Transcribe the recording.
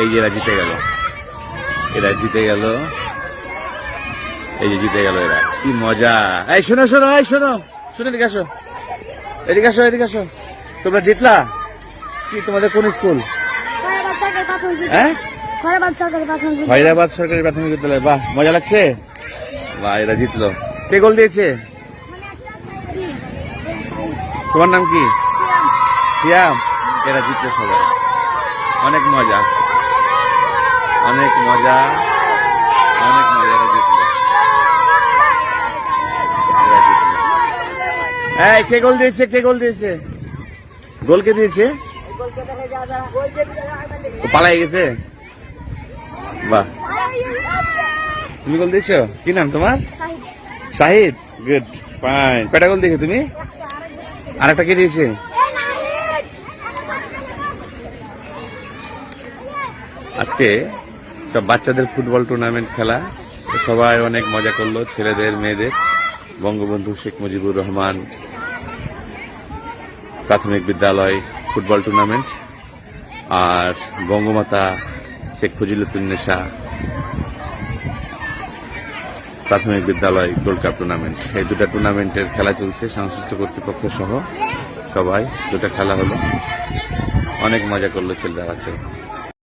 এই যে এরা জিতে গেল। এরা জিতে গেল। এই যে জিতে গেল এরা। কি মজা। এই শোনো শোনো এই শোনো। শোনো এদিকে আসো। এদিকে আসো এদিকে আসো। তোমরা জিতলা? কি তোমাদের কোন স্কুল? হ্যাঁ? খয়রাবাদ সরকারি প্রাথমিক বিদ্যালয়। হায়দ্রাবাদ সরকারি প্রাথমিক বিদ্যালয়। বাহ মজা লাগছে? বাহ এরা জিতলো। কে গোল দিয়েছে? তোমার নাম কি? শিয়াম এরা জিতলো সবাই। অনেক মজা। অনেক মজা অনেক মজা কে গোল দিয়েছে, কে গোল দিয়েছে? গোল কে দিয়েছে পালাই গেছে? বাহ। তুমি গোল দিয়েছ? কি নাম তোমার? শাহিদ। Good, fine. কয়টা গোল দিয়েছ তুমি? আরেকটা কে দিয়েছে? আজকে সব বাচ্চাদের ফুটবল টুর্নামেন্ট খেলা। সবাই অনেক মজা করল, ছেলেদের, মেয়েদের। বঙ্গবন্ধু শেখ মুজিবুর রহমান প্রাথমিক বিদ্যালয় ফুটবল টুর্নামেন্ট আর বঙ্গমাতা শেখ ফজিলুদ্দিনেসা প্রাথমিক বিদ্যালয় গোল্ড কাপ টুর্নামেন্ট এই দুটা টুর্নামেন্টের খেলা চলছে, সংশ্লিষ্ট কর্তৃপক্ষ সহ সবাই। দুটা খেলা হলো। অনেক মজা করল ছেলেরা বাচ্চারা।